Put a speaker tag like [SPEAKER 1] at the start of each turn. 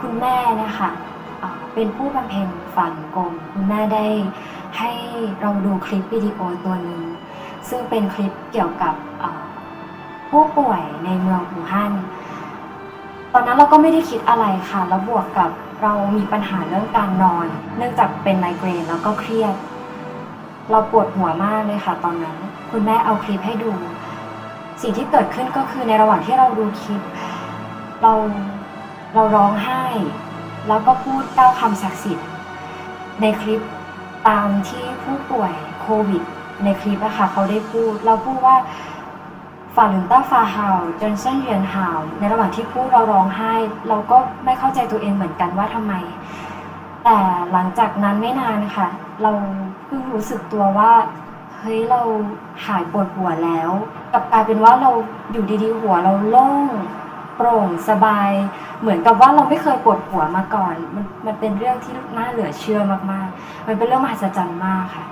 [SPEAKER 1] คุณแม่เนี่ยค่ะเป็นผู้บำเพ็ญฝันกลมคุณแม่ได้ให้เราดูคลิปวิดีโอตัวหนึ่งซึ่งเป็นคลิปเกี่ยวกับผู้ป่วยในเมืองอู่ฮั่นตอนนั้นเราก็ไม่ได้คิดอะไรค่ะ แล้วบวกกับเรามีปัญหาเรื่องการนอน เนื่องจากเป็นไมเกรนแล้วก็เครียด เราปวดหัวมากเลยค่ะ ตอนนั้น คุณแม่เอาคลิปให้ดู สิ่งที่เกิดขึ้นก็คือในระหว่างที่เราดูคลิป เรา เราร้องไห้ แล้วก็พูดเก้าคำศักดิ์สิทธิ์ ในคลิปตามที่ผู้ป่วยโควิด ในคลิปนะคะเขาได้พูด เราพูดว่าฝ่าหลึงต้าฟาฮาวจนเส้นเยียนฮาวในระหว่างที่พูดเราร้องไห้ เราก็ไม่เข้าใจตัวเองเหมือนกันว่าทำไม แต่หลังจากนั้นไม่นานค่ะ เราเพิ่งรู้สึกตัวว่าเฮ้ยเราหายปวดหัวแล้วกลับกลายเป็นว่าเราอยู่ดีๆหัวเราโล่ง โปร่งสบาย เหมือนกับว่าเราไม่เคยปวดหัวมาก่อน มันมันเป็นเรื่องที่น่าเหลือเชื่อมากๆ มันเป็นเรื่องมหัศจรรย์มากค่ะ